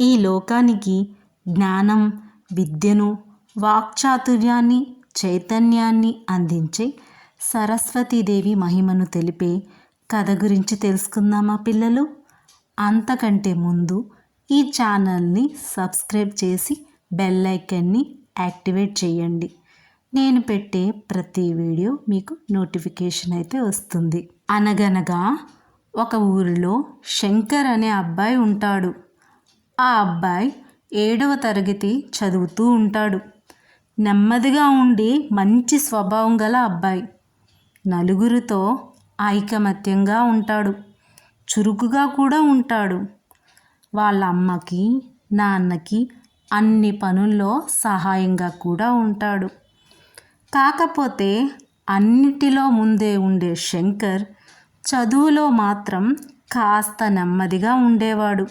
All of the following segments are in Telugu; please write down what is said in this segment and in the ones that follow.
ఈ లోకానికి జ్ఞానం విద్యను వాక్చాతుర్యాన్ని చైతన్యాన్ని అందించే సరస్వతీదేవి మహిమను తెలిపే కథ గురించి తెలుసుకుందామా పిల్లలు? అంతకంటే ముందు ఈ ఛానల్ని సబ్స్క్రైబ్ చేసి బెల్ ఐకన్ని యాక్టివేట్ చేయండి. నేను పెట్టే ప్రతి వీడియో మీకు నోటిఫికేషన్ అయితే వస్తుంది. అనగనగా ఒక ఊరిలో శంకర్ అనే అబ్బాయి ఉంటాడు. ఆ అబ్బాయి ఏడవ తరగతి చదువుతూ ఉంటాడు. నెమ్మదిగా ఉండి మంచి స్వభావం గల అబ్బాయి. నలుగురితో ఐకమత్యంగా ఉంటాడు. చురుకుగా కూడా ఉంటాడు. వాళ్ళ అమ్మకి నాన్నకి అన్ని పనుల్లో సహాయంగా కూడా ఉంటాడు. కాకపోతే అన్నిటిలో ముందే ఉండే శంకర్ చదువులో మాత్రం కాస్త నెమ్మదిగా ఉండేవాడు.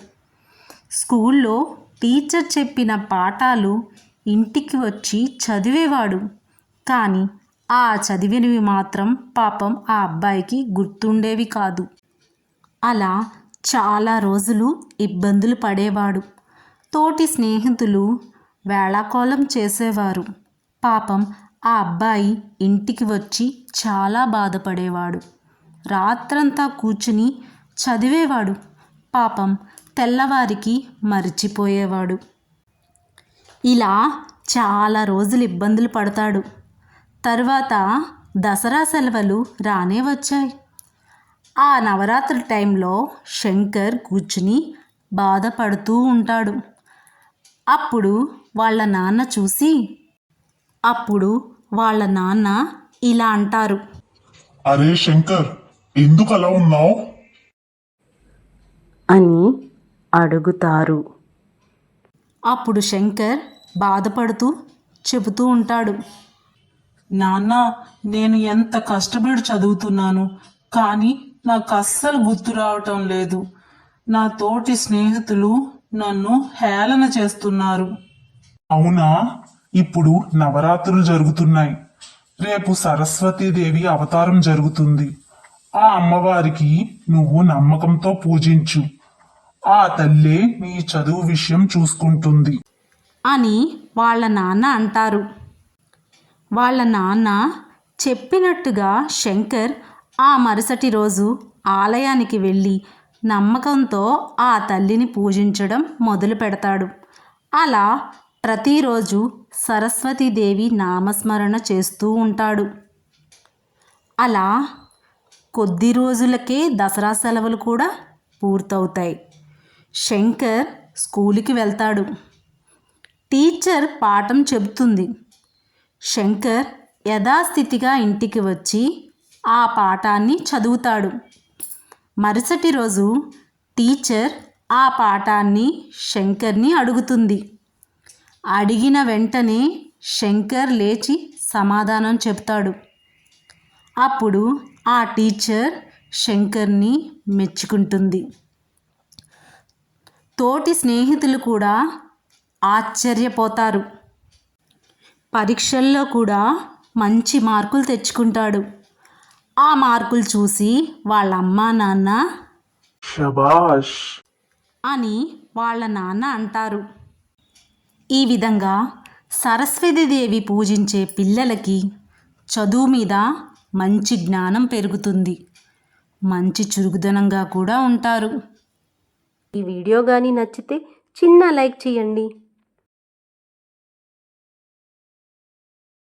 స్కూల్లో టీచర్ చెప్పిన పాఠాలు ఇంటికి వచ్చి చదివేవాడు. కానీ ఆ చదివినవి మాత్రం పాపం ఆ అబ్బాయికి గుర్తుండేవి కాదు. అలా చాలా రోజులు ఇబ్బందులు పడేవాడు. తోటి స్నేహితులు వేళాకోళం చేసేవారు. పాపం ఆ అబ్బాయి ఇంటికి వచ్చి చాలా బాధపడేవాడు. రాత్రంతా కూర్చుని చదివేవాడు. పాపం తెల్లవారికి మరిచిపోయేవాడు. ఇలా చాలా రోజులు ఇబ్బందులు పడతాడు. తర్వాత దసరా సెలవులు రానే వచ్చాయి. ఆ నవరాత్రి టైంలో శంకర్ కూర్చుని బాధపడుతూ ఉంటాడు. అప్పుడు వాళ్ళ నాన్న చూసి అప్పుడు వాళ్ళ నాన్న ఇలా అంటారు. అరే శంకర్ ఎందుకు అలా ఉన్నావు? అని అడుగుతారు. అప్పుడు శంకర్ బాధపడుతూ చెబుతూ ఉంటాడు. నాన్న నేను ఎంత కష్టపడి చదువుతున్నాను కానీ నాకు అస్సలు గుర్తు రావటం లేదు. నా తోటి స్నేహితులు నన్ను హేళన చేస్తున్నారు. అవునా? ఇప్పుడు నవరాత్రులు జరుగుతున్నాయి. రేపు సరస్వతీదేవి అవతారం జరుగుతుంది. ఆ అమ్మవారికి నువ్వు నమ్మకంతో పూజించు. ఆ తల్లే మీ చదువు విషయం చూసుకుంటుంది. అని వాళ్ళ నాన్న అంటారు. వాళ్ళ నాన్న చెప్పినట్టుగా శంకర్ ఆ మరుసటి రోజు ఆలయానికి వెళ్ళి నమ్మకంతో ఆ తల్లిని పూజించడం మొదలు పెడతాడు. అలా ప్రతిరోజు సరస్వతీదేవి నామస్మరణ చేస్తూ ఉంటాడు. అలా కొద్ది రోజులకే దసరా సెలవులు కూడా పూర్తవుతాయి. శంకర్ స్కూలుకి వెళ్తాడు. టీచర్ పాఠం చెబుతుంది. శంకర్ యథాస్థితిగా ఇంటికి వచ్చి ఆ పాఠాన్ని చదువుతాడు. మరుసటి రోజు టీచర్ ఆ పాఠాన్ని శంకర్ని అడుగుతుంది. అడిగిన వెంటనే శంకర్ లేచి సమాధానం చెప్తాడు. అప్పుడు ఆ టీచర్ శంకర్ని మెచ్చుకుంటుంది. తోటి స్నేహితులు కూడా ఆశ్చర్యపోతారు. పరీక్షల్లో కూడా మంచి మార్కులు తెచ్చుకుంటాడు. ఆ మార్కులు చూసి వాళ్ళ అమ్మా నాన్న శబాష్ అని వాళ్ళ నాన్న అంటారు. ఈ విధంగా సరస్వతీదేవి పూజించే పిల్లలకి చదువు మీద మంచి జ్ఞానం పెరుగుతుంది. మంచి చురుకుదనంగా కూడా ఉంటారు. ఈ వీడియో కానీ నచ్చితే చిన్న లైక్ చేయండి.